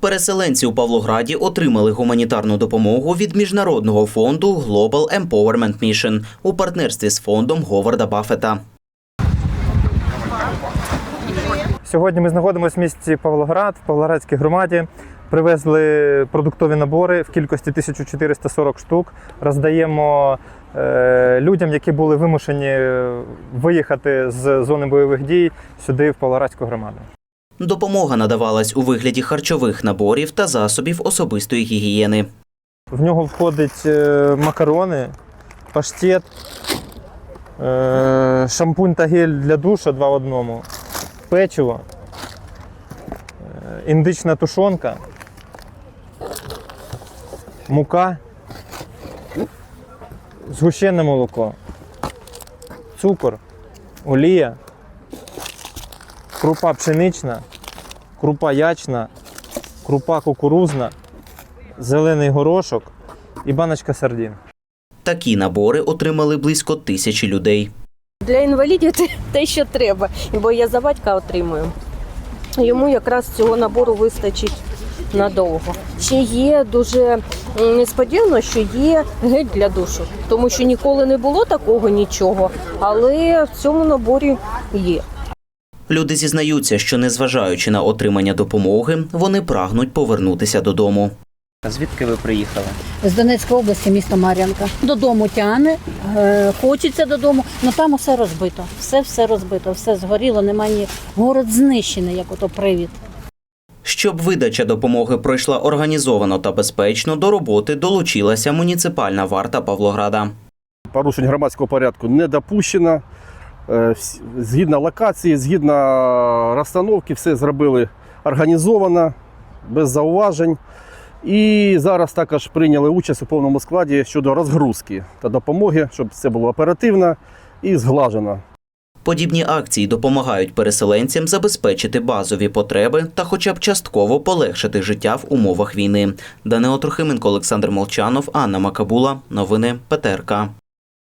Переселенці у Павлограді отримали гуманітарну допомогу від міжнародного фонду Global Empowerment Mission у партнерстві з фондом Говарда Баффета. Сьогодні ми знаходимося в місті Павлоград, в Павлоградській громаді. Привезли продуктові набори в кількості 1440 штук. Роздаємо е, людям, які були вимушені виїхати з зони бойових дій сюди, в Павлоградську громаду. Допомога надавалась у вигляді харчових наборів та засобів особистої гігієни. В нього входить е, макарони, паштет, е, шампунь та гель для душу два в одному, печиво, е, індична тушонка, мука, згущене молоко, цукор, олія, крупа пшенична, крупа ячна, крупа кукурузна зелений горошок і баночка сардин. Такі набори отримали близько тисячі людей. Для інвалідів це те, що треба, бо я за батька отримую. Йому якраз цього набору вистачить надовго. Ще є дуже несподівано, що є гель для душу, тому що ніколи не було такого нічого, але в цьому наборі є. Люди зізнаються, що незважаючи на отримання допомоги, вони прагнуть повернутися додому. Звідки ви приїхали? з Донецької області, місто Мар'янка. Додому тягне, е, хочеться додому, але там усе розбито. Все все розбито, все згоріло, немає ні. Город знищений, як ото привід. Щоб видача допомоги пройшла організовано та безпечно, до роботи долучилася муніципальна варта Павлограда. порушень громадського порядку не допущено. Е, Згідно локації, згідно розстановки, все зробили організовано, без зауважень. І зараз також прийняли участь у повному складі щодо розгрузки та допомоги, щоб це було оперативно і зглажено. Подібні акції допомагають переселенцям забезпечити базові потреби та хоча б частково полегшити життя в умовах війни. Данило Трохименко, Олександр Молчанов, Анна Макабула. Новини ПТРК.